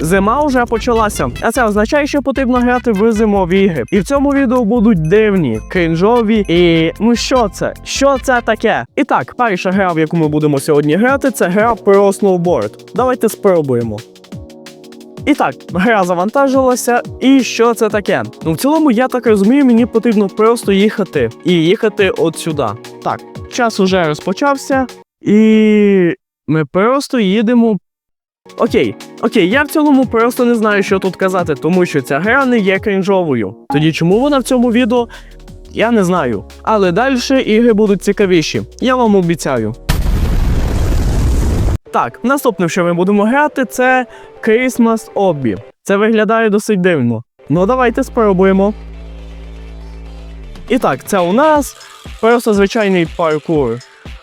Зима вже почалася, а це означає, що потрібно грати в зимові ігри. І в цьому відео будуть дивні, крінжові і ну що це? Що це таке? І так, перша гра, в яку ми будемо сьогодні грати, це гра про сноуборд. Давайте спробуємо. І так, гра завантажилася, і що це таке? Ну, в цілому, я так розумію, мені потрібно просто їхати і їхати от сюди. Так, час уже розпочався, і ми просто їдемо. Окей, окей, я в цілому просто не знаю, що тут казати, тому що ця гра не є крінжовою. Тоді чому вона в цьому відео? Я не знаю. Але далі ігри будуть цікавіші. Я вам обіцяю. Так, наступне, що ми будемо грати, це Christmas Obby. Це виглядає досить дивно. Ну, давайте спробуємо. І так, це у нас просто звичайний паркур.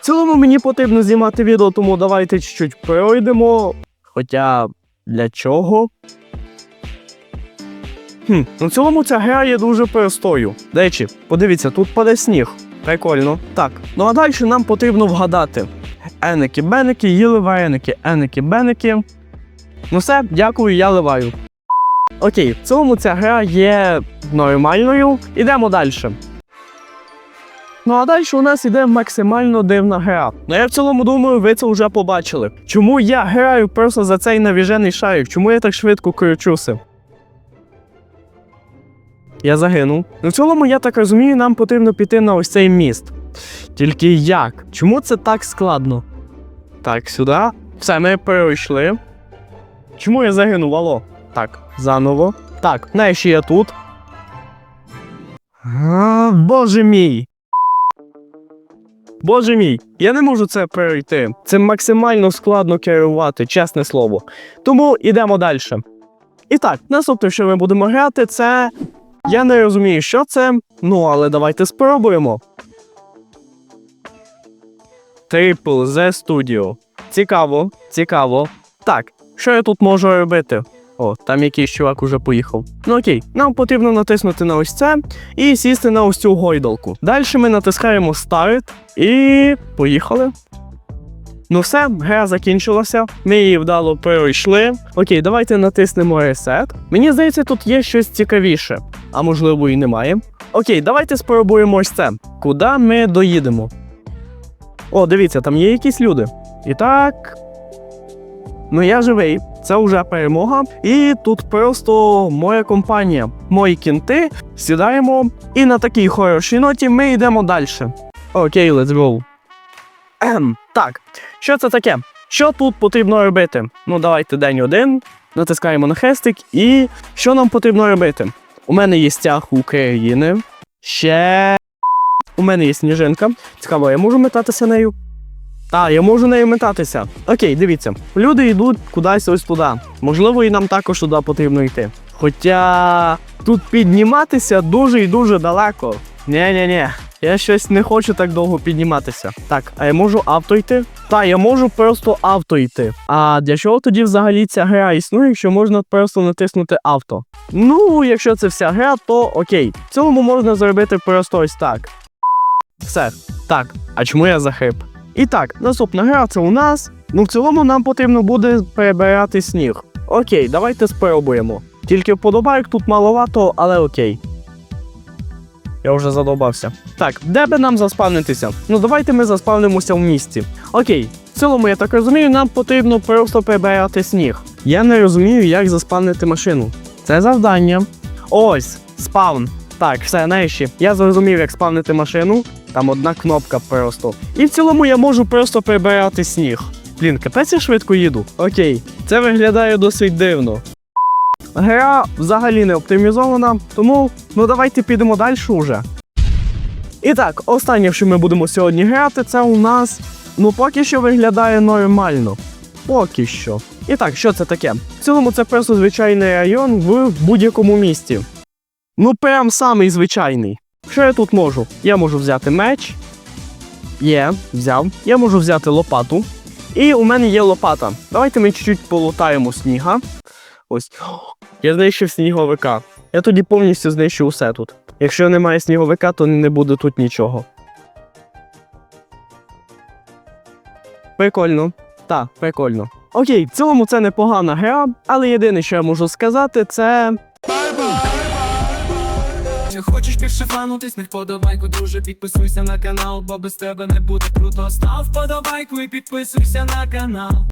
В цілому мені потрібно знімати відео, тому давайте чуть-чуть пройдемо. Хоча для чого? Хм, в цілому ця гра є дуже простою. До речі, подивіться, тут паде сніг. Прикольно. Так, ну а далі нам потрібно вгадати. Еники, беники, їли вареники, еники, беники. Ну все, дякую, я ливаю. Окей, в цілому ця гра є нормальною. Ідемо далі. Ну а далі у нас іде максимально дивна гра. Ну я в цілому думаю, ви це вже побачили. Чому я граю просто за цей навіжений шарик? Чому я так швидко кручуся? Я загинув. Ну в цілому, я так розумію, нам потрібно піти на ось цей міст. Тільки як? Чому це так складно? Так, сюди. Все, ми перейшли. Чому я загинув, алло? Так, заново. Так, нарешті я тут. А, боже мій. Боже мій, я не можу це перейти. Це максимально складно керувати, чесне слово. Тому йдемо далі. І так, наступне, що ми будемо грати, це. Я не розумію, що це. Ну, але давайте спробуємо. Triple Z Studio. Цікаво, цікаво. Так, що я тут можу робити? О, там якийсь чувак уже поїхав. Ну окей, нам потрібно натиснути на ось це і сісти на ось цю гойдалку. Далі ми натискаємо Start і поїхали. Ну все, гра закінчилася. Ми її вдало пройшли. Окей, давайте натиснемо Reset. Мені здається, тут є щось цікавіше, а можливо і немає. Окей, давайте спробуємо ось це. Куди ми доїдемо? О, дивіться, там є якісь люди. І так. Ну я живий, це вже перемога. І тут просто моя компанія, мої кінти. Сідаємо. І на такій хорошій ноті ми йдемо далі. Окей, let's go. Ем, так, що це таке? Що тут потрібно робити? Ну, давайте день один. Натискаємо на хрестик. І що нам потрібно робити? У мене є стяг України. Ще. У мене є сніжинка. Цікаво, я можу метатися нею? Так, я можу нею метатися. Окей, дивіться. Люди йдуть кудись ось туди. Можливо, і нам також туди потрібно йти. Хоча тут підніматися дуже і дуже далеко. Ні-ні-ні. Я щось не хочу так довго підніматися. Так, а я можу авто йти? Так, я можу просто авто йти. А для чого тоді взагалі ця гра існує, якщо можна просто натиснути авто? Ну, якщо це вся гра, то окей. В цілому можна зробити просто ось так. Все. Так, а чому я захип? І так, наступна гра це у нас. Ну, в цілому нам потрібно буде перебирати сніг. Окей, давайте спробуємо. Тільки вподобайок тут маловато, але окей. Я вже задовбався. Так, де би нам заспавнитися? Ну давайте ми заспавнимося в місті. Окей, в цілому, я так розумію, нам потрібно просто прибирати сніг. Я не розумію, як заспавнити машину. Це завдання. Ось, спаун. Так, все, нарешті. Я зрозумів, як спавнити машину. Там одна кнопка просто. І в цілому я можу просто прибирати сніг. Блін, капець я швидко їду. Окей, це виглядає досить дивно. Гра взагалі не оптимізована, тому ну давайте підемо далі уже. І так, останнє, що ми будемо сьогодні грати, це у нас ну поки що виглядає нормально. Поки що. І так, що це таке? В цілому це просто звичайний район в будь-якому місті. Ну, прям самий звичайний. Що я тут можу? Я можу взяти меч. Є, взяв. Я можу взяти лопату. І у мене є лопата. Давайте ми чуть-чуть полутаємо сніга. Ось. Я знищив сніговика. Я тоді повністю знищу усе тут. Якщо немає сніговика, то не буде тут нічого. Прикольно. Так, прикольно. Окей, в цілому це непогана гра, але єдине, що я можу сказати, це. Чи хочеш більше фанутись, не вподобайку, друже, підписуйся на канал, бо без тебе не буде круто. Став вподобайку і підписуйся на канал.